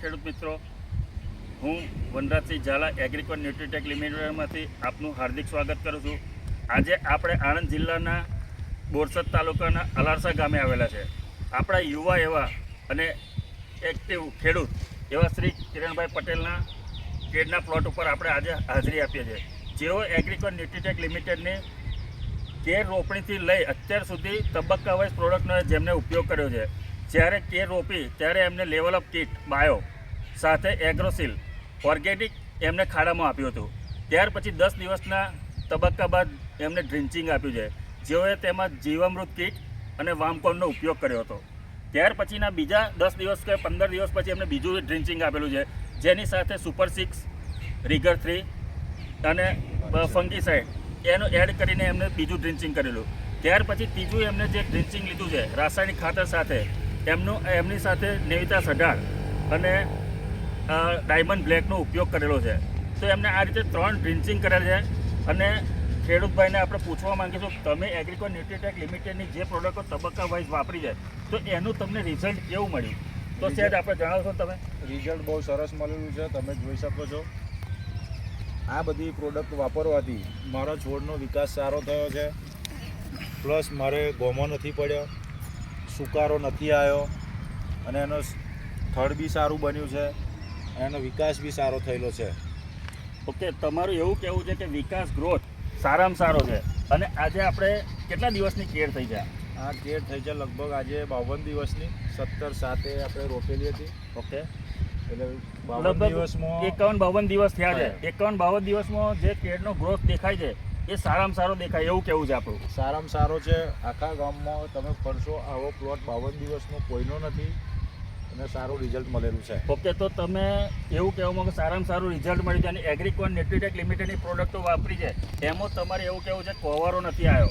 ખેડૂત મિત્રો. હું વનરાજસિંહ ઝાલા એગ્રીકોન ન્યુટ્રીટેક લિમિટેડમાંથી આપનું હાર્દિક સ્વાગત કરું છું. આજે આપણે આણંદ જિલ્લાના બોરસદ તાલુકાના અલારસા ગામે આવેલા છે. આપણા યુવા એવા અને એક્ટિવ ખેડૂત એવા શ્રી કિરણભાઈ પટેલના કેડના પ્લોટ ઉપર આપણે આજે હાજરી આપીએ છીએ. જેઓ એગ્રીકોન ન્યુટ્રીટેક લિમિટેડની કેર રોપણીથી લઈ અત્યાર સુધી તબક્કા વાઇઝ પ્રોડક્ટનો જેમને ઉપયોગ કર્યો છે. જ્યારે કેર રોપી, ત્યારે એમને લેવલ અપ કીટ બાયો સાથે એગ્રોસિલ ઓર્ગેનિક એમને ખાડામાં આપ્યું હતું. ત્યાર પછી દસ દિવસના તબક્કા બાદ એમને ડ્રિન્ચિંગ આપ્યું છે. જેઓએ તેમાં જીવામૃત કીટ અને વામકોનનો ઉપયોગ કર્યો હતો. ત્યાર પછીના બીજા દસ દિવસ કે પંદર દિવસ પછી એમને બીજું ડ્રિન્ચિંગ આપેલું છે. જેની સાથે સુપર સિક્સ રીગર થ્રી અને ફંગીસાઇડ એનું એડ કરીને એમને બીજું ડ્રિન્ચિંગ કરેલું. ત્યાર પછી ત્રીજું એમને જે ડ્રિન્ચિંગ લીધું છે, રાસાયણિક ખાતર સાથે એમનું એમની સાથે નેવિતા સઢાર અને ડાયમંડ બ્લેકનો ઉપયોગ કરેલો છે. તો એમને આ રીતે ત્રણ ડ્રિન્ચિંગ કરેલ છે અને ખેડૂતભાઈને આપણે પૂછવા માંગીશું તમે એગ્રીકોન ન્યુટ્રીટેક લિમિટેડની જે પ્રોડક્ટો તબક્કા વાઇઝ વાપરી છે તો એનું તમને રિઝલ્ટ કેવું મળ્યું? તો સેજ આપણે જણાવશો તમે. રિઝલ્ટ બહુ સરસ મળેલું છે તમે જોઈ શકો છો. આ બધી પ્રોડક્ટ વાપરવાથી મારા છોડનો વિકાસ સારો થયો છે પ્લસ મારે ગોમો નથી પડ્યો. સુકારો નથી આવ્યો અને એનો સ્થળ બી સારું બન્યું છે અને એનો વિકાસ બી સારો થયેલો છે. ઓકે તમારું એવું કહેવું છે કે વિકાસ ગ્રોથ સારામાં સારો છે અને આજે આપણે કેટલા દિવસની કેર થઈ જાય આ કેર થઈ છે લગભગ આજે બાવન દિવસની સત્તર સાતે આપણે રોપેલી હતી. ઓકે. એટલે બાવન દિવસમાં એકાવન બાવન દિવસ થયા છે. એકાવન બાવન દિવસમાં જે કેરનો ગ્રોથ દેખાય છે એ સારામાં સારો દેખાય એવું કેવું છે આપણું. સારામાં સારો છે. આખા ગામમાં તમે ફરશો આવો પ્લોટ બાવન દિવસનો કોઈનો નથી અને સારું રિઝલ્ટ મળેલું છે. ઓકે તો તમે એવું કહેવા માંગો સારામાં સારું રિઝલ્ટ મળ્યું છે અને એગ્રીકોન ન્યુટ્રીટેક લિમિટેડની પ્રોડક્ટો વાપરી છે. એમાં તમારે એવું કહેવું છે કોવારો નથી આવ્યો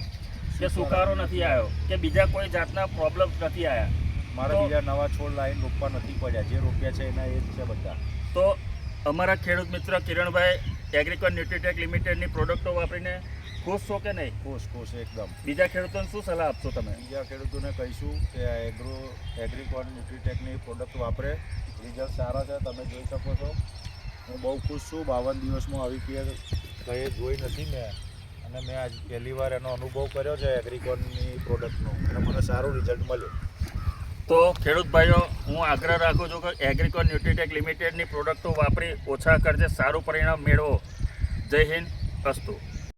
કે સુકારો નથી આવ્યો કે બીજા કોઈ જાતના પ્રોબ્લેમ નથી આવ્યા. મારા બીજા નવા છોડ લાઈન રોપવા નથી પડ્યા. જે રોપ્યા છે એના એ જ છે બધા. તો અમારા ખેડૂત મિત્ર કિરણભાઈ એગ્રીકોન ન્યુટ્રીટેક લિમિટેડની પ્રોડક્ટો વાપરીને ખુશ છો કે નહીં? ખુશ ખુશ એકદમ. બીજા ખેડૂતોને શું સલાહ આપશો તમે? બીજા ખેડૂતોને કહીશું કે આ એગ્રો એગ્રીકોન ન્યુટ્રીટેકની પ્રોડક્ટ વાપરે. રિઝલ્ટ સારા છે તમે જોઈ શકો છો. હું બહુ ખુશ છું. બાવન દિવસમાં આવી પીએ કઈ જોઈ નથી મેં. અને મેં આજ પહેલી વાર એનો અનુભવ કર્યો છે એગ્રીકોનની પ્રોડક્ટનો અને મને સારું રિઝલ્ટ મળ્યું. તો ખેડૂત ભાઈઓ, હું આગ્રહ રાખું છું કે એગ્રીકોન ન્યુટ્રીટેક લિમિટેડની પ્રોડક્ટો વાપરી, ઓછા ખર્ચે સારું પરિણામ મેળવો. જય હિન્દ, અસ્તુ.